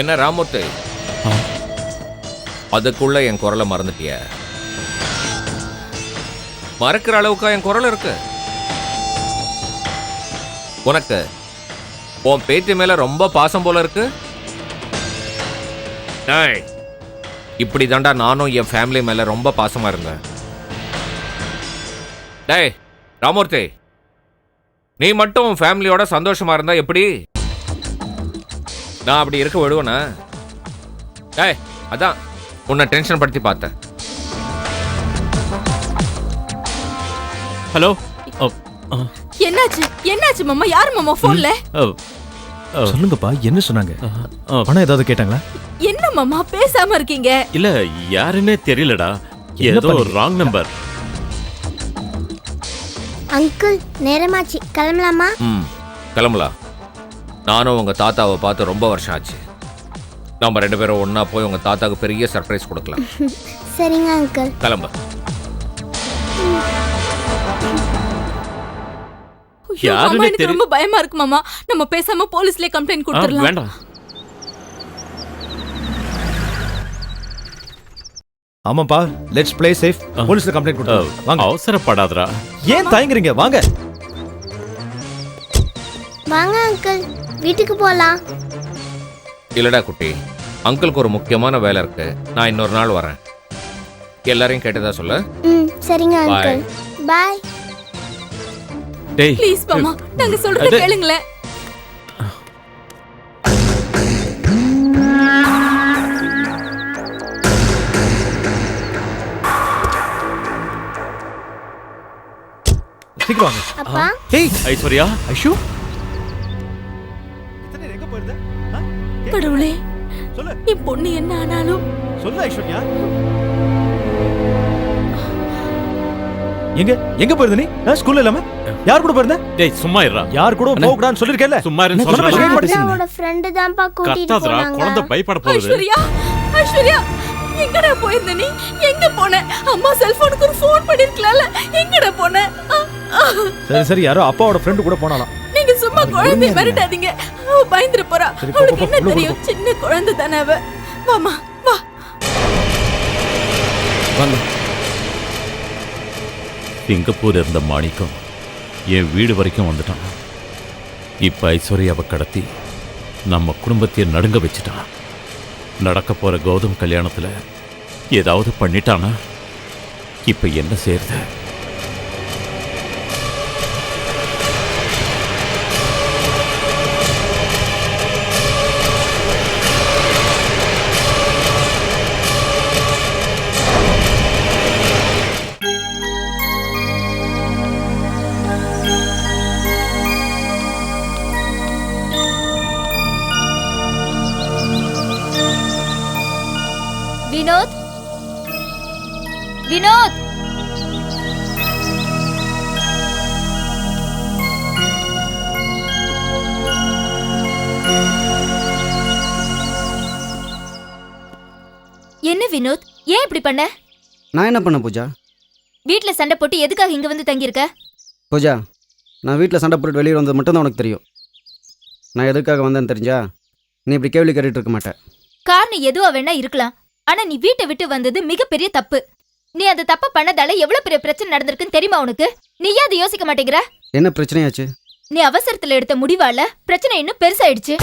என்ன ராமூர்த்தி. அதுக்குள்ள என் குரலை மறந்துட்டிய? மறக்கிற அளவுக்கா என் குரல் இருக்கு? உனக்கு உன் பேத்தி மேல ரொம்ப பாசம் போல இருக்கு? டேய், இப்படி தாண்டா நானும் என் ஃபேமிலி மேல ரொம்ப பாசமா இருந்தேன். டேய் ராமூர்த்தி. நீ மட்டும் உன் ஃபேமிலியோட சந்தோஷமா இருந்தா எப்படி? நான் அப்படி இருக்க விடுவேனா? டேய் அதான். உன்னை டென்ஷன் படுத்தி பார்த்தேன். ஹலோ? ஓ, ஆ, என்னாச்சு? என்னாச்சு மாமா? யார் மாமா போன்ல ஓ, ஓ, சொல்லுங்கப்பா என்ன சொன்னாங்க? பணம் ஏதாவது கேட்டாங்களா? என்ன மாமா? பேசாம இருக்கீங்க. இல்ல யாருன்னே தெரியலடா. ஏதோ? ராங் நம்பர் அங்கிள் நேரமாச்சு. கிளம்பலாமா? ம் கிளம்பலாம். நானும் உங்க தாத்தாவை பார்த்து ரொம்ப வருஷம் ஆச்சு. நம்ம ரெண்டு பேரும் ஒண்ணா போய் உங்க தாத்தாவுக்கு பெரிய சர்ப்ரைஸ் கொடுக்கலாம். சரிங்க அங்கிள் கிளம்பு. ஐயோ, மாமா யாருன்னே எனக்கு தெரி- ரொம்ப பயமா இருக்கு மாமா. நம்ம பேசாம போலீஸ்லயே கம்ப்ளைண்ட் ஆ, கொடுத்துடலாம். வேண்டாம். ஆமாப்பா லெட்ஸ் ப்ளே சேஃப் போலீஸ்ல கம்ப்ளைண்ட் ஓ, கொடுத்து வாங்க. அவசரப்படாதடா. ஏன் தயங்குறீங்க? வாங்க. வாங்க அங்கிள் வீட்டுக்கு போலாம். இல்லடா குட்டி அங்கிளுக்கு ஒரு முக்கியமான வேலை இருக்கு. நான் இன்னொரு நாள் வரேன். எல்லாரையும் கேட்டதா சொல்ல? ம் சரிங்க. அங்கிள் பாய் டேய். ப்ளீஸ் மாமா நாங்க சொல்றத கேளுங்களேன். சீக்கிரம் வாங்க. அப்பா. ஹேய் ஐஸ்வர்யா ஐஷு. கடவுளே சொல்லு. என் பொண்ணு என்ன ஆனாலும். சொல்லு ஐஸ்வர்யா. எங்க எங்க போயிருந்த நீ? ஸ்கூல்ல இல்லாம? யார் கூட போயிருந்த? டேய் சும்மா இருடா. யார் கூட போக கூடாதுன்னு சொல்லிருக்கேன்ல சும்மா சொன்ன சொல்றேன். தாத்தாவோட ஃப்ரெண்டு தான்ப்பா கூட்டிட்டு கத்தாதடா குழந்தை போனாங்க பயப்பட போகுது. ஐஸ்வர்யா ஐஸ்வர்யா எங்கடா போயிருந்த நீ? எங்க போன? அம்மா செல்போனுக்கு ஒரு ஃபோன் பண்ணிருக்கலாம்ல. எங்கடா போன. சரி சரி யாரோ அப்பாவோட ஃப்ரெண்டு கூட போனாலாம். சும்மா குழந்தை மிரட்டாதீங்க. அவ பயந்துட போறா. அவளுக்கு என்ன தெரியும்? சின்ன குழந்தை தானே அவ. வாமா வா. வாங்க. சிங்கப்பூர் இருந்த மாணிக்கம் என் வீடு வரைக்கும் வந்துட்டான். இப்ப ஐஸ்வர்யாவை கடத்தி நம்ம குடும்பத்தையே நடுங்க வச்சுட்டான். நடக்க போற கௌதம் கல்யாணத்துல ஏதாவது பண்ணிட்டானா? இப்ப என்ன செய்யறது? வினோத்! என்ன வினோத்? ஏன் இப்படி பண்ண? நான் என்ன பண்ண பூஜா? வீட்ல சண்டை போட்டு எதுக்காக இங்க வந்து தங்கியிருக்க? பூஜா நான் வீட்டில் சண்டை போட்டு வெளியே வந்தது மட்டும்தான் உனக்கு தெரியும். நான் எதுக்காக வந்தேன்னு தெரிஞ்சா நீ இப்படி கேள்வி கேட்டுட்டு இருக்க மாட்டேன் காரணம் எதுவா வேணா இருக்கலாம். ஆனா நீ வீட்டை விட்டு வந்தது மிகப்பெரிய தப்பு. நீ அந்த தப்ப பண்ணதால எவ்வளவு பெரிய பிரச்சனை நடந்திருக்குன்னு தெரியுமா உனக்கு? நீயே அதை யோசிக்க மாட்டேங்கிற? என்ன பிரச்சனையாச்சு? நீ அவசரத்துல எடுத்த முடிவால பிரச்சனை இன்னும் பெருசாயிடுச்சு.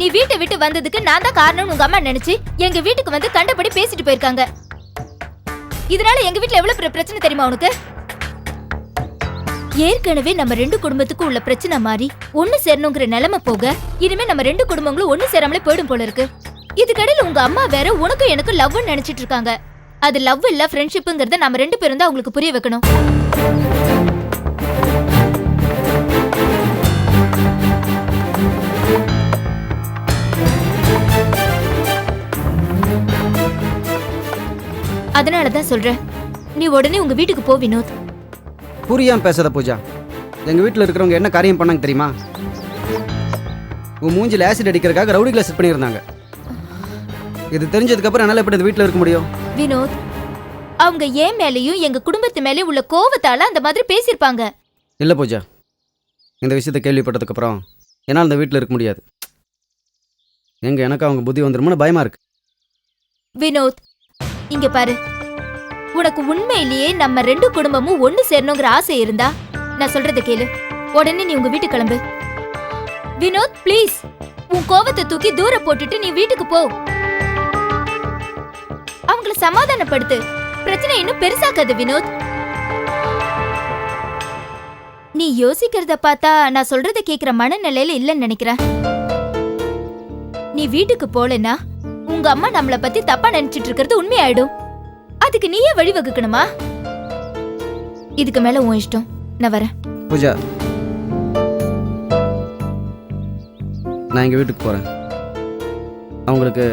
நீ வீட்டை விட்டு வந்ததுக்கு நான் தான் காரணம்னு உங்க அம்மா நினைச்சு எங்க வீட்டுக்கு வந்து கண்டபடி பேசிட்டு போயிருக்காங்க. இதனால எங்க வீட்ல எவ்வளவு பெரிய பிரச்சனை தெரியுமா உனக்கு? ஏற்கனவே நம்ம ரெண்டு குடும்பத்துக்கும் உள்ள பிரச்சனை மாறி ஒண்ணு சேரணுங்கிற நிலைமை போக இனிமே நம்ம ரெண்டு குடும்பங்களும் ஒண்ணு சேராமலே போயிடும் போல இருக்கு. இதுக்கடையில் உங்க அம்மா வேற உனக்கும் எனக்கு லவ்னு நினைச்சிட்டு இருக்காங்க. அது லவ் இல்ல ஃப்ரெண்ட்ஷிப்புங்கிறத நம்ம ரெண்டு பேரும் தான் அவங்களுக்கு புரிய வைக்கணும். அதனால தான் சொல்றேன். நீ உடனே உங்க வீட்டுக்கு போ வினோத். புரியாம பேசாத பூஜா. எங்கள் வீட்டில் இருக்கிறவங்க என்ன காரியம் பண்ணாங்க தெரியுமா? உன் மூஞ்சில் ஆசிட் அடிக்கிறதுக்காக ரவுடி கிளாஸ் செட் பண்ணியிருந்தாங்க. இது தெரிஞ்சதுக்கப்புறம் என்னால் எப்படி இந்த வீட்டில் இருக்க முடியும்? வினோத் அவங்க ஏன் மேலயும் எங்க குடும்பத்து மேலயும் உள்ள கோவத்தால அந்த மாதிரி பேசியிருப்பாங்க? இல்லை பூஜா. இந்த விஷயத்தை கேள்விப்பட்டதுக்கப்புறம் என்னால் இந்த வீட்டில் இருக்க முடியாது. எங்க எனக்கு அவங்க புத்தி வந்துருமோன்னு பயமா இருக்கு. வினோத் இங்க பாரு. உனக்கு உண்மையிலேயே நம்ம ரெண்டு குடும்பமும் ஒண்ணு சேரணுங்கிற ஆசை இருந்தா நான் சொல்றத கேளு. உடனே நீ உங்க வீட்டுக்கு கிளம்பு. வினோத் ப்ளீஸ் உன் கோவத்தை தூக்கி தூர போட்டுட்டு நீ வீட்டுக்கு போ. அவங்கள சமாதானப்படுத்து. பிரச்சனை இன்னும் பெருசாக்காது வினோத். நீ யோசிக்கிறத பார்த்தா நான் சொல்றத கேக்குற மனநிலையில இல்லைன்னு நினைக்கிறேன். நீ வீட்டுக்கு போலனா உங்க அம்மா நம்மள பத்தி தப்பா நினைச்சிட்டு இருக்கிறது உண்மையாயிடும். அதுக்கு நீயே வழிவகுக்கணுமா இதுக்கு மேல உன் இஷ்டம். நான் வரேன். பூஜா. நான் எங்கள் வீட்டுக்கு போகிறேன் அவங்களுக்கு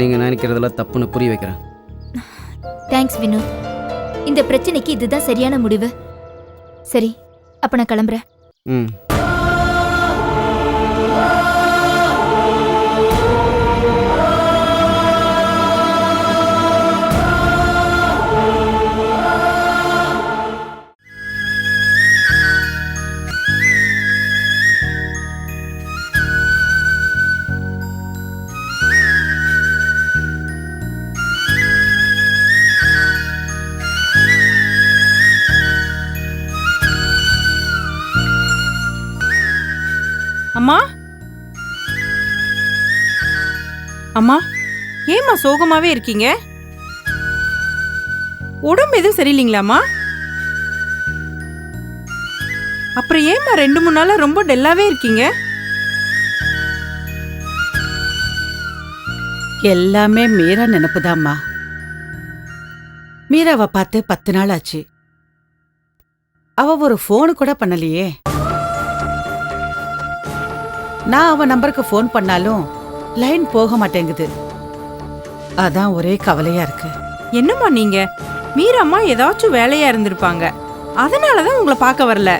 நீங்கள் நினைக்கிறதெல்லாம் தப்புன்னு புரிய வைக்கிறேன். தேங்க்ஸ் வினோத் இந்த பிரச்சனைக்கு இதுதான் சரியான முடிவு. சரி அப்ப நான் கிளம்புறேன். ம். அம்மா ஏம்மா சோகமாவே இருக்கீங்க? உடம்பு எதுவும் சரியில்லைங்களாம்மா? அப்புறம் ஏம்மா ரெண்டு மூணு நாளாக ரொம்ப டல்லாவே இருக்கீங்க? எல்லாமே மீரா நினப்புதாம்மா. மீராவை பார்த்து பத்து நாள் ஆச்சு. அவ ஒரு ஃபோனு கூட பண்ணலையே. நான் அவ நம்பருக்கு ஃபோன் பண்ணாலும் லைன் போக மாட்டேங்குது. அதான் ஒரே கவலையா இருக்கு. என்னம்மா நீங்க? மீரம்மா ஏதாச்சும் வேலையா இருந்திருப்பாங்க. அதனால தான் உங்களை பார்க்க வரல.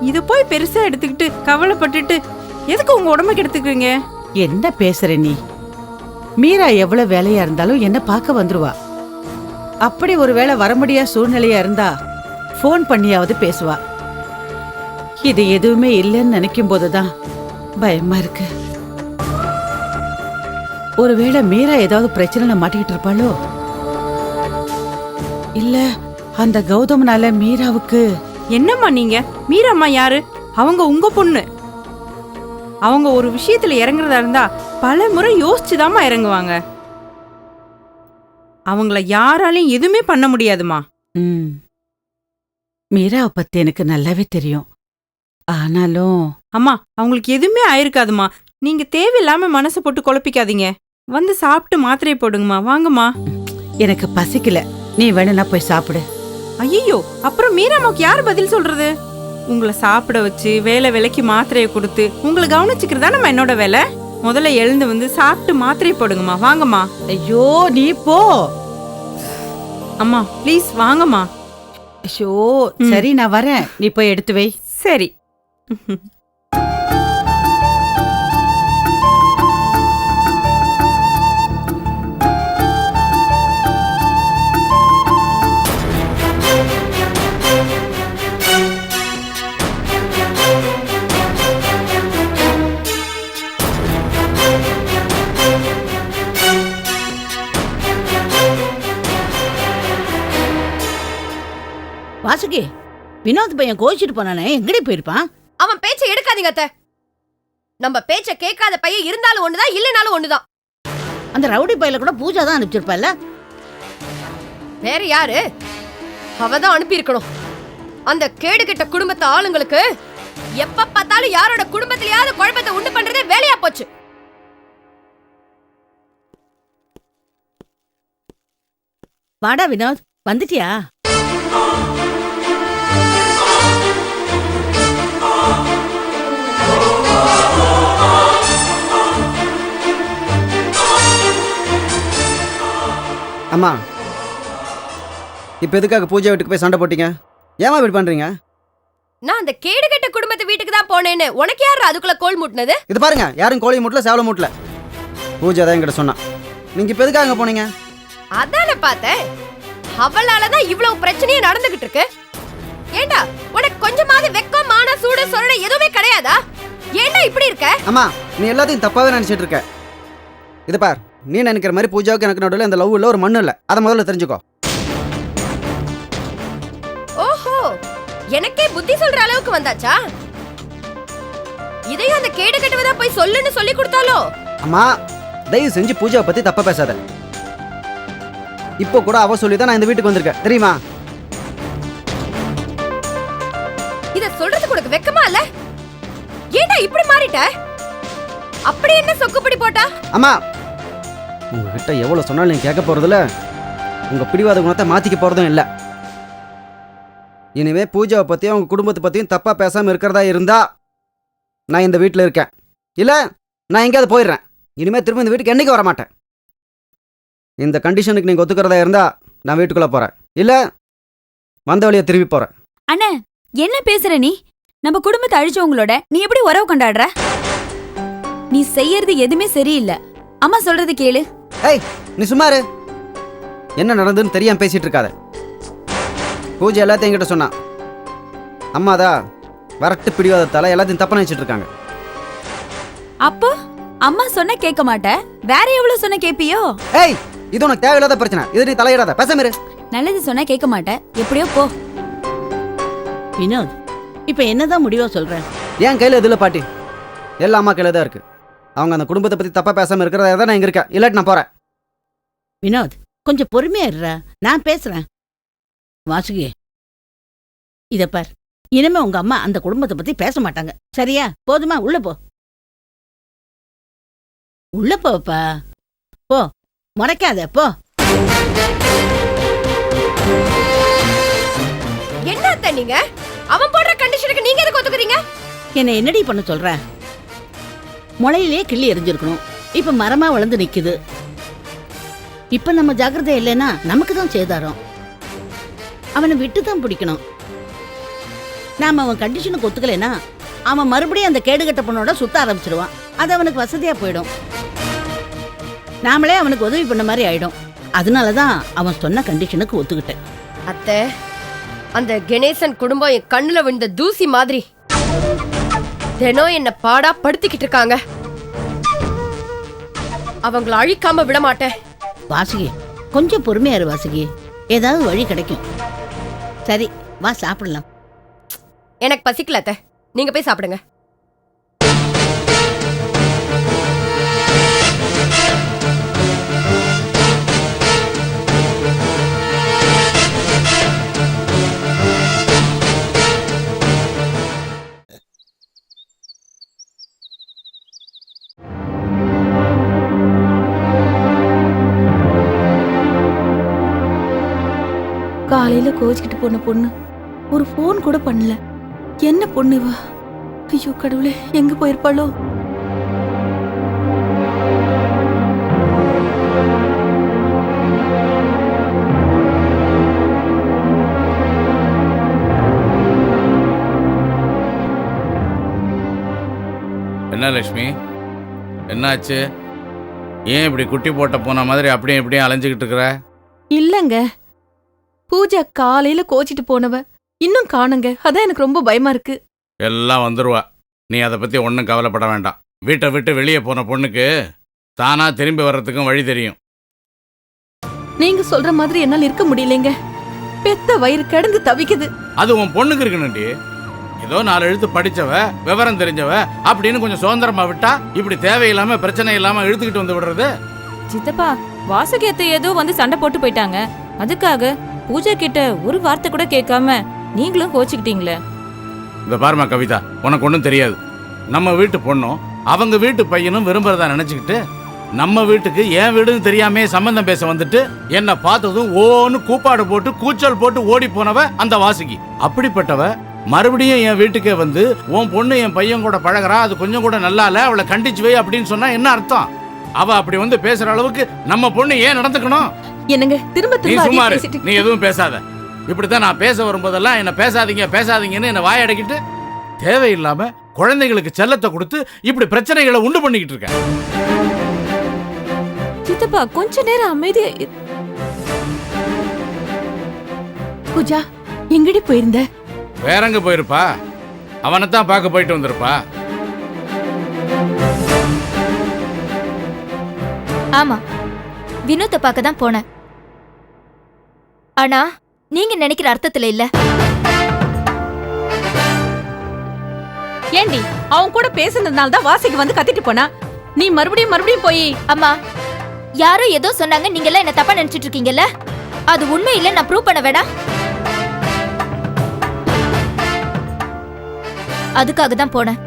இதை போய் பெருசா எடுத்துக்கிட்டு கவலைப்பட்டுட்டு எதுக்கு உங்க உடம்ப கெடுத்துக்கிறீங்க? என்ன பேசுற நீ? மீரா எவ்வளவு வேலையா இருந்தாலும் என்ன பார்க்க வந்துருவா. அப்படி ஒருவேளை வர முடியாத சூழ்நிலையா இருந்தா ஃபோன் பண்ணியாவது பேசுவா. இது எதுவுமே இல்லைன்னு நினைக்கும் போதுதான் பயமா இருக்கு. ஒருவேளை மீரா ஏதாவது பிரச்சனைல மாட்டிக்கிட்டு இருப்பாளோ? இல்ல அந்த கௌதமனால மீராவுக்கு என்னம்மா நீங்க? மீரம்மா யாரு? அவங்க உங்க பொண்ணு. அவங்க ஒரு விஷயத்துல இறங்குறதா இருந்தா பல முறை யோசிச்சுதாம்மா இறங்குவாங்க. அவங்கள யாராலையும் எதுவுமே பண்ண முடியாதுமா ம். மீராவை பத்தி எனக்கு நல்லாவே தெரியும். ஆனாலும் அம்மா அவங்களுக்கு எதுவுமே ஆயிருக்காதுமா நீங்க தேவையில்லாம மனசை போட்டு குழப்பிக்காதீங்க. வந்து சாப்பிட்டு மாத்திரையை போடுங்கம்மா. வாங்கம்மா. எனக்கு பசிக்கல. நீ வேணும்னா போய் சாப்பிடு. ஐயோ அப்புறம் மீராமாவுக்கு யார் பதில் சொல்றது? உங்களை சாப்பிட வச்சு வேலை வேலைக்கு மாத்திரையை கொடுத்து உங்களை கவனிச்சுக்கிறதா நம்ம என்னோட வேலை? முதல்ல எழுந்து வந்து சாப்பிட்டு மாத்திரை போடுங்கம்மா. வாங்கம்மா. ஐயோ நீ போ. அம்மா ப்ளீஸ் வாங்கம்மா. ஐயோ சரி நான் வரேன். நீ போய் எடுத்து வை. சரி. வினோத் பையன் கோச்சிட்டு போனானே எங்கடி போயிருப்பான்? அவன் பேச்சை எடுக்காதீங்க அத்தை. நம்ம பேச்ச கேட்காத பையன் இருந்தாலும் ஒண்ணுதான் இல்லைனாலும் ஒண்ணுதான். அந்த ரவுடி பையில கூட பூஜா தான் அனுப்பிச்சிருப்பால வேற யாரு? அவதான் அனுப்பி இருக்கணும் அந்த கேடு கெட்ட குடும்பத்து ஆளுங்களுக்கு எப்ப பார்த்தாலும் யாரோட குடும்பத்திலயாவது குழப்பத்தை உண்டு பண்றதே வேலையா போச்சு. வாடா வினோத் வந்துட்டியா? அம்மா இப்போ எதுக்காக பூஜை வீட்டுக்கு போய் சண்டை போட்டீங்க? ஏமா இப்படி பண்ணுறீங்க நான் அந்த கேடு கெட்ட குடும்பத்து வீட்டுக்கு தான் போனேன்னு உனக்கு யாரு அதுக்குள்ள கோல் முட்டினது? இது பாருங்க யாரும் கோழி மூட்டல சேவலை மூட்டல. பூஜை தான் என்கிட்ட சொன்னான். நீங்கள் இப்போ எதுக்காக போனீங்க? அதானே பார்த்தேன். அவளால தான் இவ்வளவு பிரச்சனையே நடந்துகிட்டு இருக்கு. ஏண்டா உனக்கு கொஞ்சமாவது வெக்கம் மான சூடு சொரணை எதுவுமே கிடையாதா? ஏண்டா இப்படி இருக்க? அம்மா நீ எல்லாத்தையும் தப்பாவே நினைச்சிட்டு இருக்க. இது பார் நீ நினைக்கிற மாதிரி பூஜாவுக்கு எனக்கு நடுவில் இந்த லவ் இல்லை ஒரு மண்ணு இல்லை. அதை முதல்ல தெரிஞ்சுக்கோ. ஓஹோ எனக்கே புத்தி சொல்ற அளவுக்கு வந்தாச்சா? இதையும் அந்த கேடு கட்டுவதா போய் சொல்லுன்னு சொல்லி கொடுத்தாலோ? அம்மா தயவு செஞ்சு பூஜாவை பத்தி தப்பா பேசாத. இப்போ கூட அவ சொல்லி தான் நான் இந்த வீட்டுக்கு வந்திருக்கேன். தெரியுமா? இத சொல்றதுக்கு உனக்கு வெக்கமா இல்ல? ஏன்டா இப்படி மாறிட்ட? அப்படி என்ன சொக்குப்படி போட்டா? அம்மா உங்ககிட்ட எவ்வளோ சொன்னாலும் நீங்கள் கேட்க போகிறதில்ல உங்கள் பிடிவாத குணத்தை மாற்றிக்க போகிறதும் இல்லை. இனிமேல் பூஜாவை பற்றியும் உங்கள் குடும்பத்தை பற்றியும் தப்பாக பேசாமல் இருக்கிறதா இருந்தால் நான் இந்த வீட்டில் இருக்கேன். இல்லை நான் எங்கேயாவது போயிடுறேன். இனிமேல் திரும்ப இந்த வீட்டுக்கு என்னைக்கு வர மாட்டேன் இந்த கண்டிஷனுக்கு நீங்கள் ஒத்துக்கிறதா இருந்தால் நான் வீட்டுக்குள்ளே போகிறேன் இல்லை வந்த வழியை திரும்பி போகிறேன் அண்ணே என்ன பேசுகிற நீ? நம்ம குடும்பத்தை அழிச்சவங்களோட நீ எப்படி உறவு கொண்டாடுற? நீ செய்யறது எதுவுமே சரியில்லை. அம்மா சொல்றது கேளு. ஏய் நீ சும்மா இரு. என்ன நடந்ததுன்னு தெரியாம பேசிட்டு இருக்காத. பூஜை எல்லாத்தையும் என்கிட்ட சொன்னான். அம்மாதா வரட்டு பிடிவாதத்தால எல்லாத்தையும் தப்பா நினைச்சிட்டு இருக்காங்க. அப்போ அம்மா சொன்ன கேட்க மாட்ட. வேற எவ்வளவு சொன்ன கேப்பியோ? ஏய் இது உனக்கு தேவையில்லாத பிரச்சனை. இது நீ தலையிடாத. பேசாம இரு. நல்லது சொன்னா கேட்க மாட்ட. எப்படியோ போ. வினோத் இப்ப என்னதான் முடிவா சொல்ற? என் கையில இதுல பாட்டி? எல்லா அம்மா கையில தான் இருக்கு. அவங்க அந்த குடும்பத்தை பத்தி தப்பா பேசாம இருக்கிறதா தான் நான் இங்க இருக்கேன். இல்லாட்டி நான் போறேன். வினோத் கொஞ்சம் பொறுமையா இருடா. நான் பேசுறேன். வாசுகி இத பார். இனிமே உங்க அம்மா அந்த குடும்பத்தை பத்தி பேச மாட்டாங்க. சரியா? போதுமா? உள்ள போ. உள்ள போப்பா. போ. முறைக்காத போ. என்ன அத்தை நீங்க? அவன் போடுற கண்டிஷனுக்கு நீங்க எதுக்கு ஒத்துக்குறீங்க? என்னை என்னடி பண்ண சொல்ற? முளையிலே கிள்ளி எரிஞ்சிருக்கணும் இப்ப மரமா வளர்ந்து நிக்குது. இப்ப நம்ம ஜாக்கிரதை இல்லைன்னா நமக்கு தான் சேதாரம். அவனை விட்டு தான் பிடிக்கணும். நாம அவன் கண்டிஷனுக்கு ஒத்துக்கலைன்னா அவன் மறுபடியும் அந்த கேடுகட்ட பொண்ணோட சுத்த ஆரம்பிச்சிடுவான் அது அவனுக்கு வசதியா போயிடும். நாமளே அவனுக்கு உதவி பண்ண மாதிரி ஆயிடும். அதனால தான் அவன் சொன்ன கண்டிஷனுக்கு ஒத்துக்கிட்டேன். அத்தை அந்த கணேசன் குடும்பம் என் கண்ணுல விழுந்த தூசி மாதிரி. தினம் என்ன பாடா படுத்திக்கிட்டு இருக்காங்க. அவங்கள அழிக்காம விட மாட்டேன். வாசுகி கொஞ்சம் பொறுமையா இரு வாசுகி. ஏதாவது வழி கிடைக்கும். சரி வா சாப்பிடலாம். எனக்கு பசிக்கல அத்தை. நீங்க போய் சாப்பிடுங்க. காலையில கோச்சிக்கிட்டு போன பொண்ணு. ஒரு ஃபோன் கூட பண்ணல. என்ன பொண்ணு இவ? ஐயோ கடவுளே எங்க போயிருப்பாளோ? என்ன லட்சுமி? என்னாச்சு? ஏன் இப்படி குட்டி போட்ட போன மாதிரி அப்படியே இப்படியே அலைஞ்சுக்கிட்டு இருக்கிற? இல்லங்க. பூஜா காலையில கோச்சிட்டு போனவ. இன்னும் காணுங்க. அதான் எனக்கு ரொம்ப பயமா இருக்கு. எல்லாம் வந்துருவா. நீ அதை பற்றி ஒன்றும் கவலைப்பட வேண்டாம். வீட்டை விட்டு வெளியே போன பொண்ணுக்கு தானா திரும்பி வர்றதுக்கும் வழி தெரியும். நீங்க சொல்ற மாதிரி என்னால இருக்க முடியலங்க. பெத்த வயிறு கிடந்து தவிக்குது. அது உன் பொண்ணுக்கு இருக்கணும்டி. ஏதோ நாலு எழுத்து படிச்சவ விவரம் தெரிஞ்சவ அப்படின்னு கொஞ்சம் சுதந்திரமா விட்டா இப்படி தேவையில்லாம பிரச்சனை இல்லாம இழுத்துக்கிட்டு வந்து விடுறது? சித்தப்பா வாசுகேத்த ஏதோ வந்து சண்டை போட்டு போயிட்டாங்க. அதுக்காக பூஜா கிட்ட ஒரு வார்த்தை கூட கேட்காம நீங்களும் கோச்சுக்கிட்டீங்களே. இந்த பாருமா கவிதா உனக்கு ஒன்றும் தெரியாது. நம்ம வீட்டு பொண்ணும் அவங்க வீட்டு பையனும் விரும்புறதா நினைச்சுக்கிட்டு நம்ம வீட்டுக்கு என் வீடுன்னு தெரியாமே சம்பந்தம் பேச வந்துட்டு என்னை பார்த்ததும் ஓன்னு கூப்பாடு போட்டு கூச்சல் போட்டு ஓடி போனவ அந்த வாசுகி. அப்படிப்பட்டவ மறுபடியும் என் வீட்டுக்கே வந்து உன் பொண்ணு என் பையன் கூட பழகுறா அது கொஞ்சம் கூட நல்லா இல்லை அவளை கண்டிச்சு வை அப்படின்னு சொன்னா என்ன அர்த்தம்? அவ அப்படி வந்து பேசுற அளவுக்கு நம்ம பொண்ணு ஏன் நடந்துக்கணும்? என்னங்க? திரும்ப திரும்ப சும்மா இரு. நீ எதுவும் பேசாத. இப்படித்தான் நான் பேச வரும்போதெல்லாம் என்ன பேசாதீங்க பேசாதீங்கன்னு என்ன வாயடக்கிட்டு தேவையில்லாம குழந்தைகளுக்கு செல்லத்தை கொடுத்து இப்படி பிரச்சனைகளை உண்டு பண்ணிக்கிட்டு இருக்கேன். சித்தப்பா கொஞ்ச நேரம் அமைதியா இரு. பூஜா எங்கடி போயிருந்த? வேற எங்க போயிருப்பா? அவனைத்தான் பார்க்க போயிட்டு வந்திருப்பா. ஆமா. வினோத்தை பார்க்க தான் போனேன். ஆனா நீங்க நினைக்கிற அர்த்தத்துல இல்ல. ஏண்டி அவன் கூட பேசுனதுனால தான் வாசிக்கு வந்து கத்திட்டு போனா? நீ மறுபடியும் மறுபடியும் போய். அம்மா யாரோ ஏதோ சொன்னாங்க நீங்க எல்லாம் என்ன தப்பா நினைச்சிட்டு இருக்கீங்கல்ல? அது உண்மை இல்ல நான் ப்ரூவ் பண்ண வேடா அதுக்காக தான் போனேன்.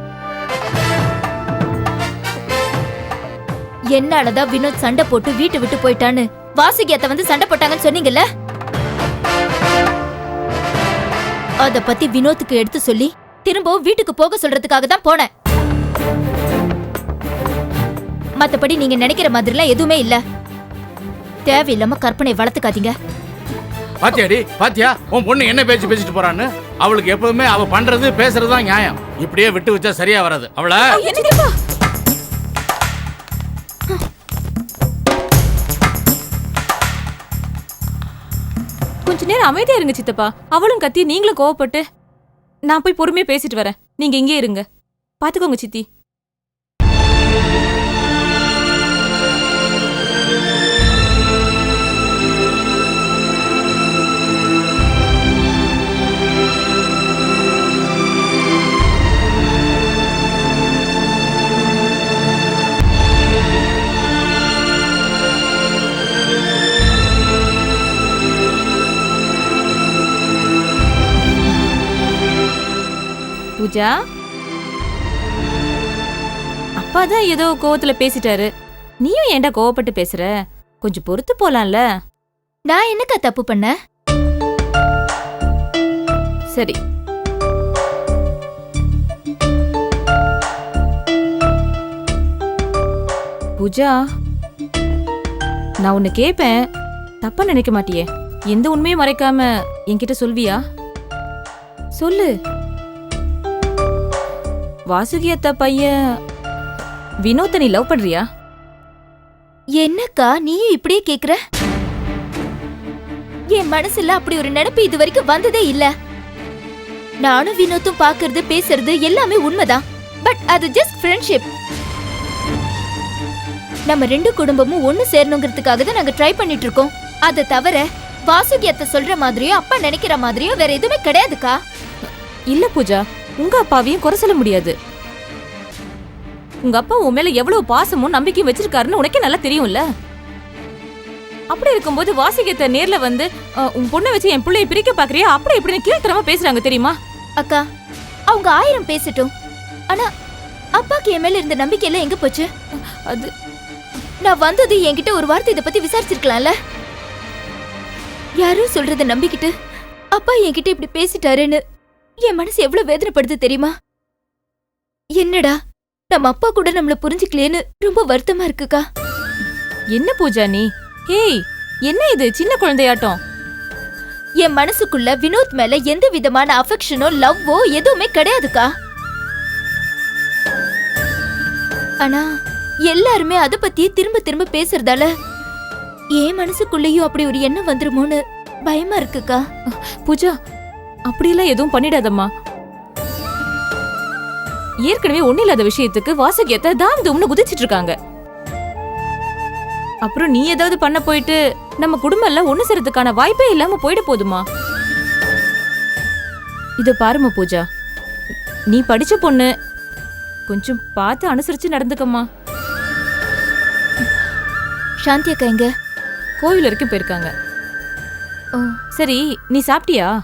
என்னாலதான் வினோத் சண்டை போட்டு வீட்டை விட்டு போயிட்டான்னு வாசுகி அத்தை வந்து சண்டை போட்டாங்கன்னு சொன்னீங்கல்ல? அத பத்தி வினோத்துக்கு எடுத்து சொல்லி திரும்பவும் வீட்டுக்கு போக சொல்றதுக்காக தான் போனேன். மத்தபடி நீங்க நினைக்கிற மாதிரிலாம் எதுவுமே இல்ல. தேவையில்லாம கற்பனை வளர்த்துக்காதீங்க. பாத்தியாடி பாத்தியா? உன் பொண்ணு என்ன பேச்சு பேசிட்டு போறான்னு? அவளுக்கு எப்பவுமே அவ பண்றது பேசுறது தான் நியாயம். இப்படியே விட்டு வச்சா சரியா வராது. அவளை கொஞ்ச நேரம் அமைதியா இருங்க சித்தப்பா. அவளும் கத்தி நீங்களும் கோவப்பட்டு. நான் போய் பொறுமையா பேசிட்டு வரேன். நீங்க இங்கே இருங்க. பாத்துக்கோங்க சித்தி. பூஜா? அப்பா தான் ஏதோ கோவத்துல பேசிட்டாரு. நீயும் ஏன்டா கோவப்பட்டு பேசுற? கொஞ்சம் பொறுத்து போலாம்ல. நான் என்னக்கா தப்பு பண்ண? சரி. பூஜா நான் உன்னை கேட்பேன் தப்பா நினைக்க மாட்டியே. எந்த உண்மையும் மறைக்காம என்கிட்ட சொல்வியா? சொல்லு. வாசுகி அத்தா பையன் வினோத்தை நீ லவ் பண்றியா? என்னக்கா நீயும் இப்படியே கேக்குற? என் மனசுல அப்படி ஒரு நினைப்பு இது வரைக்கும் வந்ததே இல்ல. நானும் வினோத்தும் பாக்குறது பேசுறது எல்லாமே உண்மைதான். பட் அது ஜஸ்ட் ஃப்ரெண்ட்ஷிப் நம்ம ரெண்டு குடும்பமும் ஒண்ணு சேரணுங்கிறதுக்காக தான் நாங்க ட்ரை பண்ணிட்டு இருக்கோம் அதை தவிர வாசுகி அத்தை சொல்ற மாதிரியோ அப்பா நினைக்கிற மாதிரியோ வேற எதுவுமே கிடையாதுக்கா. இல்ல பூஜா. உங்க அப்பாவையும் குறை சொல்ல முடியாது. உங்க அப்பா உன் மேல எவ்வளவு பாசமும் நம்பிக்கையும் வச்சிருக்காருன்னு உனக்கே நல்லா தெரியும்ல? அப்படி இருக்கும்போது வாசிகத்தை நேர்ல வந்து உன் பொண்ணை வச்சு என் பிள்ளைய பிரிக்க பாக்குறியா? அப்படி இப்படின்னு கீழ்த்தரமா பேசுறாங்க தெரியுமா? அக்கா அவங்க ஆயிரம் பேசட்டும். ஆனா அப்பாக்கு என் மேல இருந்த நம்பிக்கை எல்லாம் எங்க போச்சு? அது நான் வந்தது என்கிட்ட ஒரு வார்த்தை இதை பத்தி விசாரிச்சிருக்கலாம்ல? யாரோ சொல்றத நம்பிக்கிட்டு அப்பா என்கிட்ட இப்படி பேசிட்டாருன்னு என் மனசு எவ்வளவு வேதனைப்படுது தெரியுமா? என்னடா நம்ம அப்பா கூட நம்மள புரிஞ்சுக்கலையேன்னு ரொம்ப வருத்தமா இருக்குக்கா. என்ன பூஜா நீ? ஏய் என்ன இது? சின்ன குழந்தையாட்டம். என் மனசுக்குள்ள வினோத் மேல எந்த விதமான அஃபெக்ஷனோ லவ்வோ எதுவுமே கிடையாதுக்கா. ஆனா எல்லாருமே அத பத்தியே திரும்ப திரும்ப பேசுறதால என் மனசுக்குள்ளேயும் அப்படி ஒரு எண்ணம் வந்துருமோன்னு பயமா இருக்குக்கா. பூஜா அப்படியெல்லாம் எதுவும் பண்ணிடாதம்மா. ஏற்கனவே ஒண்ணு இல்லாத விஷயத்துக்கு வாசகியத்தை தாம் தும்னு குதிச்சிட்டு இருக்காங்க அப்புறம் நீ ஏதாவது பண்ண போயிட்டு நம்ம குடும்பம் எல்லாம் ஒண்ணு சேரதுக்கான வாய்ப்பே இல்லாம போயிட போதுமா? இத பாருமா பூஜா. நீ படிச்ச பொண்ணு. கொஞ்சம் பார்த்து அனுசரிச்சு நடந்துக்கம்மா. சாந்தி அக்கா எங்க? கோவில் வரைக்கும் போயிருக்காங்க. ஓ. சரி நீ சாப்பிட்டியா?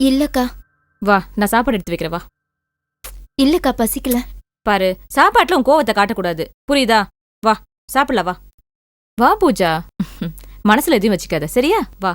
இல்லக்கா. வா நான் சாப்பாடு எடுத்து வைக்கிறேன் வா. இல்லக்கா பசிக்கல. பாரு சாப்பாட்டுல உன் கோவத்தை காட்டக்கூடாது. புரியுதா? வா சாப்பிடலாம் வா. வா பூஜா. மனசுல எதையும் வச்சுக்காத சரியா? வா.